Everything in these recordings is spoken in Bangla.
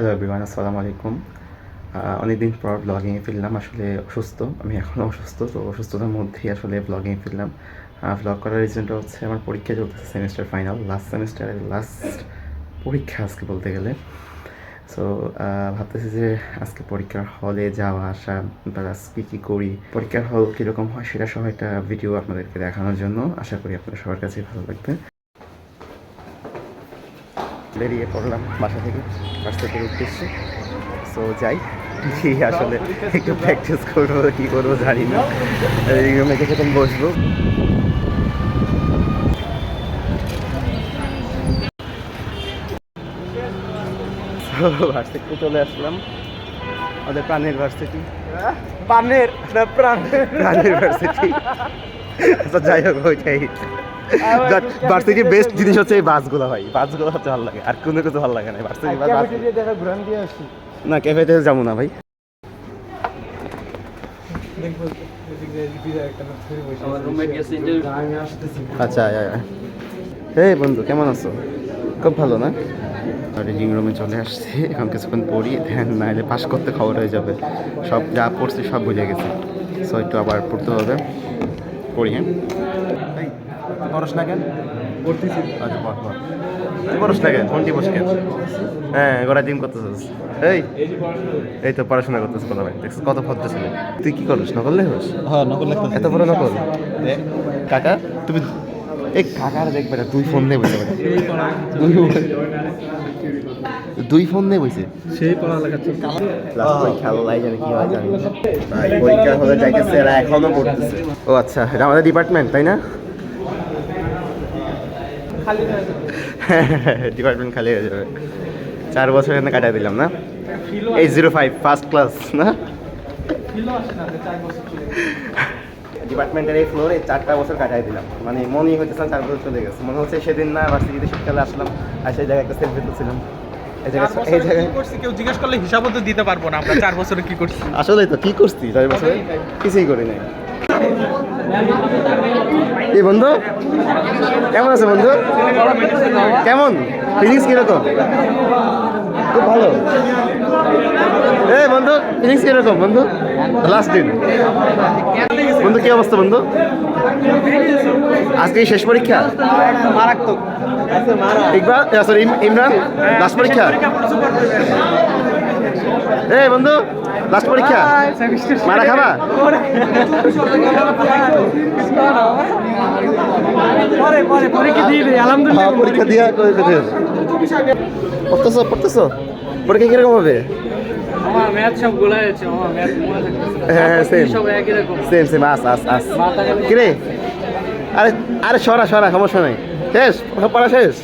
হ্যালো এভরিওয়ান আসসালামু আলাইকুম অনেকদিন পর ব্লগিংয়ে ফিরলাম। আসলে অসুস্থ। আমি এখনও অসুস্থ। তো অসুস্থতার মধ্যেই আসলে ব্লগিংয়ে ফিরলাম। ব্লগ করার রিজনটা হচ্ছে আমার পরীক্ষা চলতেছে সেমিস্টার ফাইনাল লাস্ট সেমিস্টারের লাস্ট পরীক্ষা আজকে বলতে গেলে। সো ভাবতেছি যে আজকে পরীক্ষার হলে যাওয়া, আসা প্লাস কী কী করি, পরীক্ষার হল কীরকম হয় সেটা সহ একটা ভিডিও আপনাদেরকে দেখানোর জন্য। আশা করি আপনাদের সবার কাছেই ভালো লাগবে। বেরিয়ে পড়লাম বাসা থেকে ভার্সিটির উদ্দেশ্যে সো যাই গিয়ে আসলে একটু প্র্যাকটিস করব কী করব জানি না। এই রুমে কিছুক্ষণ বসবো। ভার্সিটিতে চলে আসলাম। আমাদের প্রাণের ভার্সিটি না প্রাণের। প্রাণের ভার্সিটি আচ্ছা যাই হোক ওইটাই। ভার্সিটির বেস্ট জিনিস হচ্ছে এই বাসগুলো ভাই। বাসগুলো হচ্ছে ভালো লাগে। আর কোনো কিছু ভালো লাগে না ভার্সিটি বাস না ক্যাফেতে যাব না ভাই। আচ্ছা। হে বন্ধু কেমন আছো? খুব ভালো না? রিডিং রুমে চলে আসছি। এখন কিছুক্ষণ পড়ি ধ্যান না এলে পাস করতে খবর হয়ে যাবে। সব যা পড়ছি সব বুঝে গেছি। সো একটু আবার পড়তে হবে। পড়ি হ্যাঁ? পড়স না কেন? পড়তেছি। আচ্ছা পড় পড়। তুই পড়স না কেন? কোনটি বস কেন? হ্যাঁ গোড়া জিম করতেছিস। এই এই তো পড়াশোনা করতেছিস কথা ভাই দেখছিস কত ভদ্র ছিল। তুই কি করিস নকল লেখস? হ্যাঁ নকল লাগতেছে এত বড় নকল? কাকা তুমি এই কাকার দেখবে না দুই ফোন বসে। দুই ফোন বসে। সেই জানে কি হয় জানি পরীক্ষা হলে যাইতেছে এরা এখনও পড়তেছে। ও আচ্ছা এটা আমাদের ডিপার্টমেন্ট তাই না? ডিপার্টমেন্ট খালি হয়ে যাবে। চার বছর এখানে কাটাই দিলাম না? এই জিরো ফাইভ ফার্স্ট ক্লাস না? ডিপার্টমেন্টের এই ফ্লোরে চারটা বছর কাটাই দিলাম। মানে মনেই হইতেছিলাম চার বছর চলে গেছে। মনে হচ্ছে সেদিন না ভার্সিটিতে শীতকালে আসলাম আর সেই জায়গায় একটা সেলফি তুলছিলাম। এই জায়গায় এই জায়গায় কি করছি? কেউ জিজ্ঞেস করলে হিসাবও তো দিতে পারব না আমরা। চার বছরে কি করছি? আসলেই তো কি করছি চার বছরে? কিছুই করি নাই। এই বন্ধু? কেমন আছে বন্ধু? কেমন? ফিলিংস কীরকম? খুব ভালো। এই বন্ধু ফিলিংস কীরকম বন্ধু? লাস্ট দিন। বন্ধু কি অবস্থা বন্ধু? আজকে শেষ পরীক্ষা? মারাত্মক। ইকবাল সরি ইমরান লাস্ট পরীক্ষা? এই বন্ধু লাস্ট পরীক্ষা? মারা খাবা? পরে পরে পরীক্ষা দিয়ে দিই আলহামদুলিল্লাহ হ্যাঁ পড়তেছো পড়তেছো? পরীক্ষা কীরকম হবে? হ্যাঁ হ্যাঁ কিরে? আরে আরে সরা সরা সমস্যা নাই। শেষ? সব পড়া শেষ?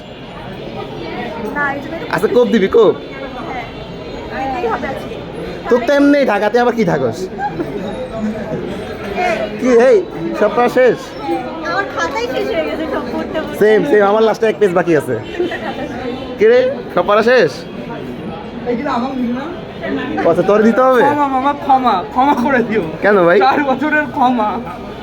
আচ্ছা কোপ দিবি কোপ? হ্যাঁ, হবে আজকে। তোর তো এমনি ঢাকাতে আবার কি থাকস? কি এই সব পড়া শেষ? আমার খাতাই শেষ হয়ে গেছে সব পড়তে পড়তে। সেম সেম আমার লাস্টে এক পেজ বাকি আছে। কিরে সব পড়া শেষ? আচ্ছা তোর দিতে হবে? ক্ষমা মামা ক্ষমা ক্ষমা করে দিও। কেন ভাই? চার বছরের ক্ষমা।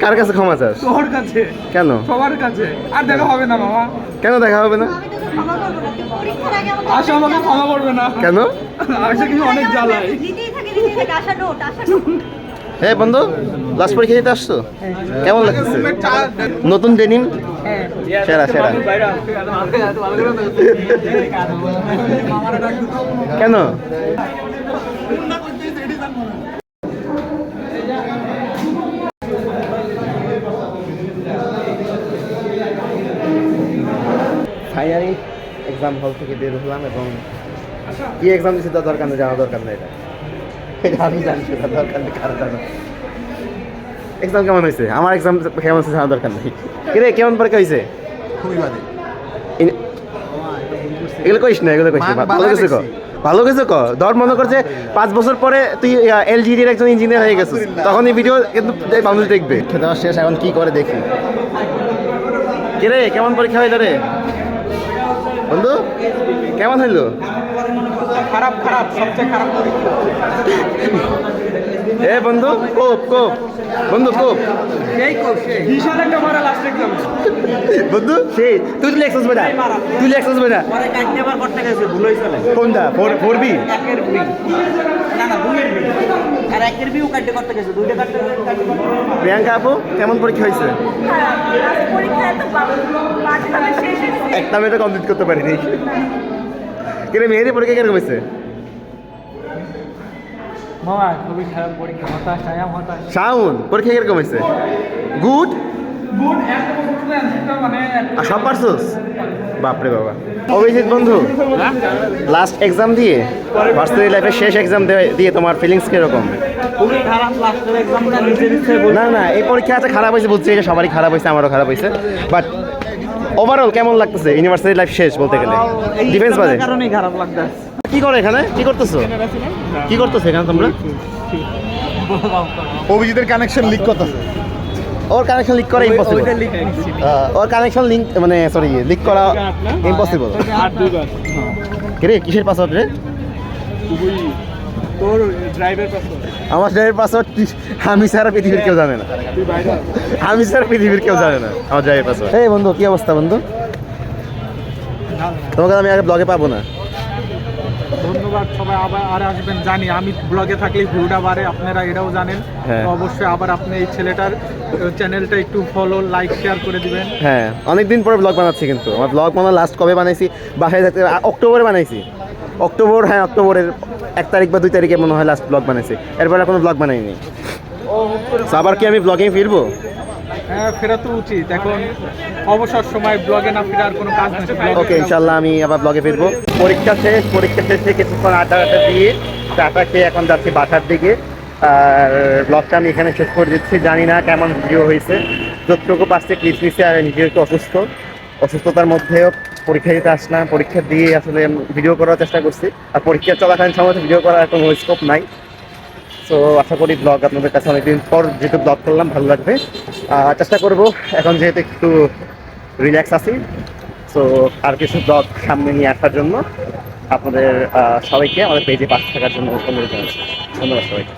কার কাছে ক্ষমা চাস? তোর কাছে। কেন? সবার কাছে। আর দেখা হবে না মামা। কেন দেখা হবে না? আমি তোকে ক্ষমা করব না তুই পরীক্ষার আগে আমাকে আশা আমাকে ক্ষমা করবে না। কেন? আশা কিন্তু অনেক জ্বালায় হ্যাঁ বন্ধু লাস্ট পরীক্ষা দিতে আসছো? কেমন লাগতেছে? নতুন ডেনিম সেরা সেরা। কেন? ফাইনালি এক্সাম হল থেকে বের হলাম এবং কি এক্সাম দিচ্ছে তার দরকার নেই জানা দরকার নেই এটা। এটা আমি জানি সেটা দরকার নেই কারও জানা। এক্সাম কেমন হয়েছে? আমার এক্সাম কেমন হয়েছে জানা দরকার নেই। কিরে কেমন পরীক্ষা হয়েছে? খুবই বাদে এগুলো কইস না এগুলো কইস না। ভালো কিছু ক? ভালো কিছু ক? ধর মনে করছে পাঁচ বছর পরে তুই এলজিডির একজন ইঞ্জিনিয়ার হয়ে গেছিস। তখন এই ভিডিও কিন্তু মানুষ দেখবে। খেতে শেষ এখন কি করে দেখি? কিরে কেমন পরীক্ষা হইল রে? বন্ধু কেমন হইল? খারাপ খারাপ সবচেয়ে খারাপ পরীক্ষা। এ বন্ধু কোপ কোপ। বন্ধু কোপ। সেই কোপ বিশাল একটা মারা লাস্ট এক্সাম বন্ধু সেই তুই তুই লেখছিস বেটা। তুই লেখছিস বেটা। পরে কাটতে আবার করতে গেছে ভুল হয়েছিল কোনটা? Four four B? একের বি। না না দুইয়ের বি। আর একের বিও কাটতে করতে গেছে দুইটা কাটতে কাটতে প্রিয়াঙ্কা আপু কেমন পরীক্ষা হয়েছে? লাস্ট পরীক্ষা এত শেষ একটা মেয়েটা কমপ্লিট করতে পারিনি। কিন্তু মেহেদি পরীক্ষা কীরকম হয়েছে? মামা খুবই খারাপ পরীক্ষা হতাশ আয়াম হতাশ। শাউন পরীক্ষা কীরকম হয়েছে? গুড গুড মানে সব পারছোস? বাপরে বাবা। অভিজিৎ বন্ধু লাস্ট এক্সাম দিয়ে ভার্সিটি লাইফের শেষ এক্সাম দিয়ে তোমার ফিলিংস কীরকম? খুবই খারাপ লাস্টের এক্সামটা নিজের ইচ্ছে না না এই পরীক্ষাটা খারাপ হয়েছে বুঝছি এটা সবারই খারাপ হয়েছে আমারও খারাপ হয়েছে। বাট ওভারঅল কেমন লাগতেছে? ইউনিভার্সিটি লাইফ শেষ বলতে গেলে। ডিফেন্স বাজে কারণেই খারাপ লাগছে কি করে এখানে? কি করতেছো? কি করতেছো এখানে তোমরা? অভিজিতের কানেকশন লিক করতেছে। ওর কানেকশন লিক করা ইম্পসিবল ওর কানেকশন লিঙ্ক মানে সরি লিক করা ইম্পসিবল আর দুবার রে কিসের পাসওয়ার্ড রে? তোর ড্রাইভার পাসওয়ার্ড আমার ড্রাইভের পাসওয়ার্ড আমি ছাড়া পৃথিবীর কেউ জানে না। আমি ছাড়া পৃথিবীর কেউ জানে না আমার ড্রাইভের পাসওয়ার্ড এই বন্ধু কি অবস্থা বন্ধু? তোমাকে আমি আগে ব্লগে পাবো না। ধন্যবাদ সবাই আবার আর আসবেন জানি। আমি ব্লগে থাকলে ভিউটা বাড়ে আপনারা এটাও জানেন। হ্যাঁ। অবশ্যই আবার আপনি এই ছেলেটার চ্যানেলটা একটু ফলো লাইক শেয়ার করে দিবেন। হ্যাঁ অনেকদিন পরে ব্লগ বানাচ্ছি কিন্তু। আমার ব্লগ বানানো লাস্ট কবে বানাইছি? বাসায় থাকতে অক্টোবরে বানাইছি। অক্টোবর হ্যাঁ অক্টোবরের এক তারিখ বা দুই তারিখে মনে হয় লাস্ট ব্লগ বানাইছি। এরপর আর কোনো ব্লগ বানাইনি। আবার কি আমি ব্লগিং ফিরবো? হ্যাঁ ফেরা তো উচিত। এখন অবসর সময় ব্লগে না ফেরার কোনো কাজ নেই ওকে ইনশাল্লাহ আমি আবার ব্লগে ফিরবো। পরীক্ষা শেষ পরীক্ষা শেষে কিছুক্ষণ আড্ডা আড্ডা দিয়ে চাটা খেয়ে এখন যাচ্ছি বাসার দিকে। আর ব্লগটা আমি এখানে শেষ করে দিচ্ছি। জানি না কেমন ভিডিও হয়েছে। যতটুকু পারছে ক্লিপ নিচ্ছে আর নিজের একটু অসুস্থ। অসুস্থতার মধ্যেও পরীক্ষা দিতে আসলাম পরীক্ষা দিয়ে আসলে ভিডিও করার চেষ্টা করছি। আর পরীক্ষা চলাকালীন সময় ভিডিও করার কোনো স্কোপ নাই। সো আশা করি ব্লগ আপনাদের কাছে অনেকদিন পর যেহেতু ব্লগ করলাম, ভালো লাগবে। চেষ্টা করব, এখন যেহেতু একটু রিল্যাক্স আছি সো আর কিছু ব্লগ সামনে নিয়ে আসার জন্য আপনাদের সবাইকে আমাদের পেজে পাশে থাকার জন্য অনুরোধ জানাচ্ছি। ধন্যবাদ সবাইকে।